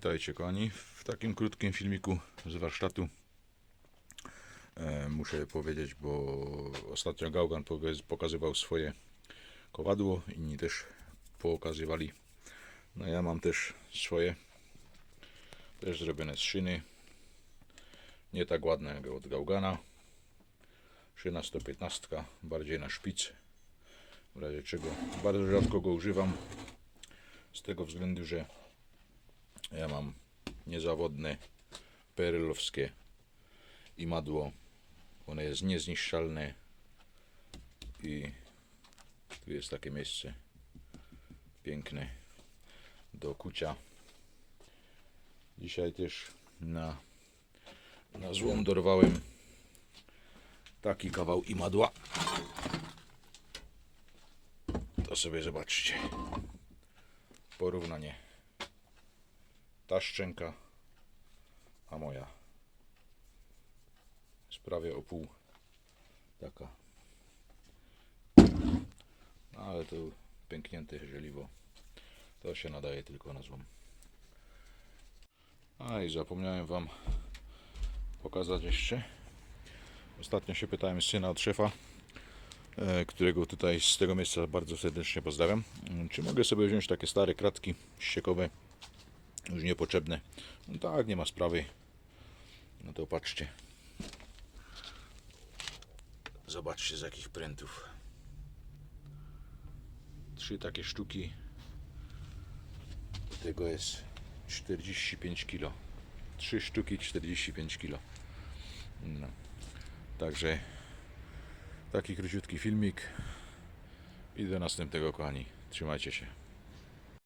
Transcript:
Witajcie kochani. W takim krótkim filmiku z warsztatu e, muszę powiedzieć, bo ostatnio Gaugan poka- pokazywał swoje kowadło, inni też pokazywali. No ja mam też swoje, też zrobione z szyny. Nie tak ładne jak od Gaugana. Szyna 115, bardziej na szpic. W razie czego bardzo rzadko go używam. Z tego względu, że ja mam niezawodne perlowskie imadło. One jest niezniszczalne i tu jest takie miejsce piękne do kucia. Dzisiaj też na, na złom dorwałem taki kawał imadła. To sobie zobaczcie. Porównanie ta szczęka, a moja jest prawie o pół taka. No, ale to pęknięte żeliwo. To się nadaje tylko na złom. A i zapomniałem Wam pokazać jeszcze. Ostatnio się pytałem syna od szefa, e, którego tutaj z tego miejsca bardzo serdecznie pozdrawiam. Czy mogę sobie wziąć takie stare kratki ściekowe już niepotrzebne. No tak, nie ma sprawy. No to patrzcie. Zobaczcie z jakich prętów. Trzy takie sztuki. Tego jest 45 kg. Trzy sztuki 45 kg. No. Także taki króciutki filmik. I do następnego kochani. Trzymajcie się.